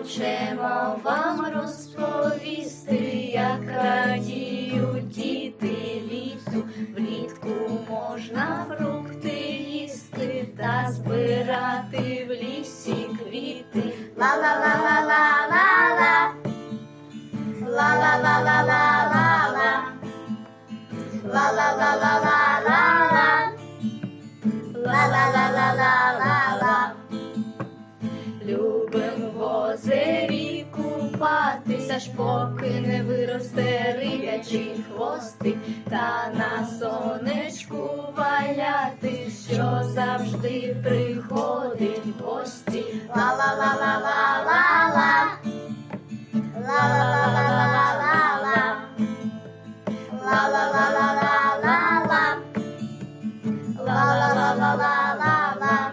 хочемо вам розповісти, як радіють діти літу. Влітку можна фрукти їсти та збирати в лісі квіти. Ла-ла-ла-ла-ла-ла-ла. Ла-ла-ла-ла-ла-ла-ла. Ла-ла-ла-ла-ла-ла-ла. Ла-ла-ла-ла-ла-ла-ла. Купатися, аж поки не виросте рибячий хвостик, та на сонечку валяти, що завжди приходить в гості. Ла-ла-ла-ла-ла-ла-ла. Ла-ла-ла-ла-ла-ла-ла. Ла-ла-ла-ла-ла-ла-ла. Ла-ла-ла-ла-ла-ла-ла.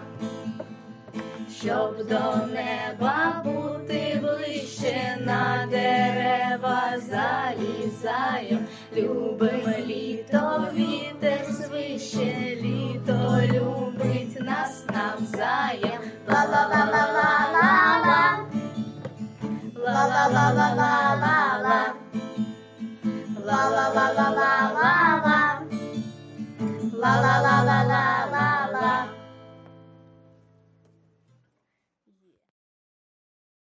Щоб до неба бути ближче, дерева залізаю, любимо літо, вітер свище літо любить нас навзаєм. Ла-ла-ла-ла-ла-ла-ла, ла-ла-ла-ла-ла-ла-ла, ла-ла-ла-ла-ла.